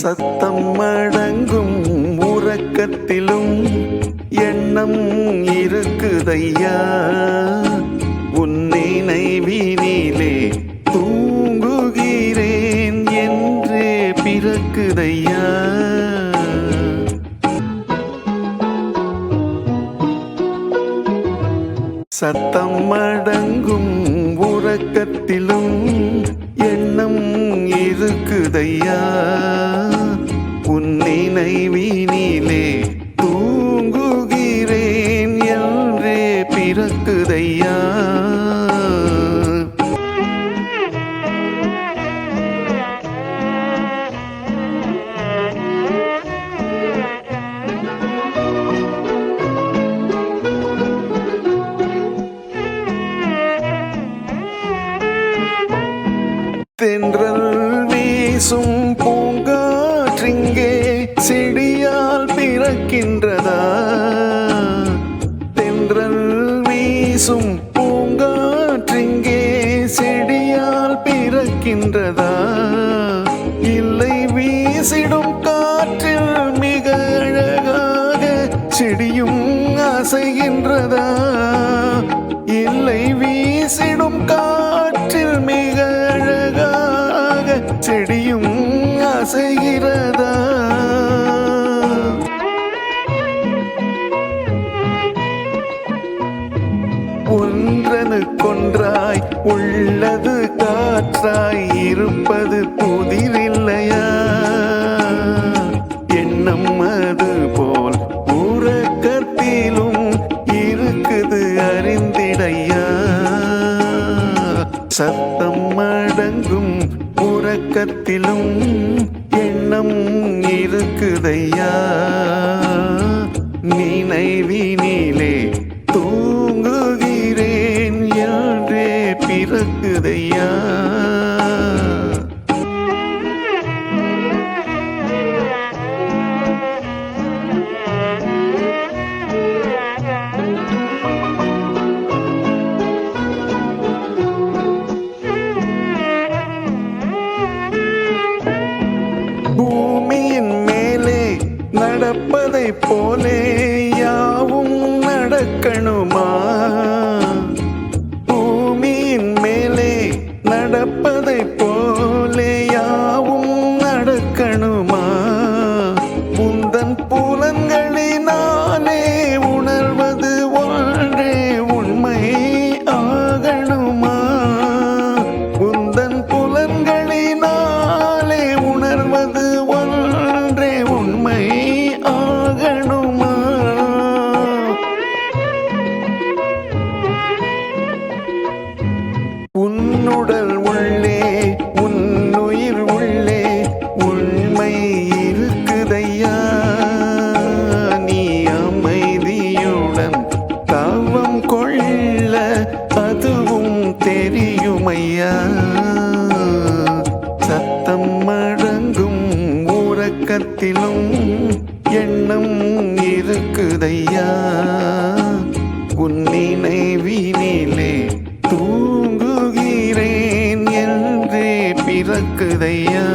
சத்தம் அடங்கும் உறக்கத்திலும் எண்ணம் இருக்குதையா? உன் நினைவினிலே தூங்குகிறேன் என்றே பிறக்குதையா? சத்தம் அடங்கும் உறக்கத்திலும் எண்ணம் இருக்குதையா? நினைவினிலே தூங்குகிறேன் என்றே பிறக்குதையா? தென்றல் வீசும் செடியால் பிறக்கின்றதா? தென்றல் வீசும் பூங்காற்றிங்கே செடியால் பிறக்கின்றதா? இல்லை வீசிடும் காற்றில் மிக அழகாக செடியும் அசைகின்றதா? இல்லை வீசிடும் காற்றில் மிக அழகாக செடியும் அசைகிறதா? ஒன்றனுக்கொன்றாய் உள்ளது காற்றாய் இருப்பது புதிரில்லையா? எண்ணம் அது போல் உறக்கத்திலும் இருக்குது அறிந்திடையா? சத்தம் அடங்கும் உறக்கத்திலும் எண்ணம் இருக்குதையா? நினைவி நடப்பதை போலே யாவும் நடக்கணுமா? உறக்கத்திலும் எண்ணம் இருக்குதையா? உன் நினைவினிலே தூங்குகிறேன் என்றே பிறக்குதையா?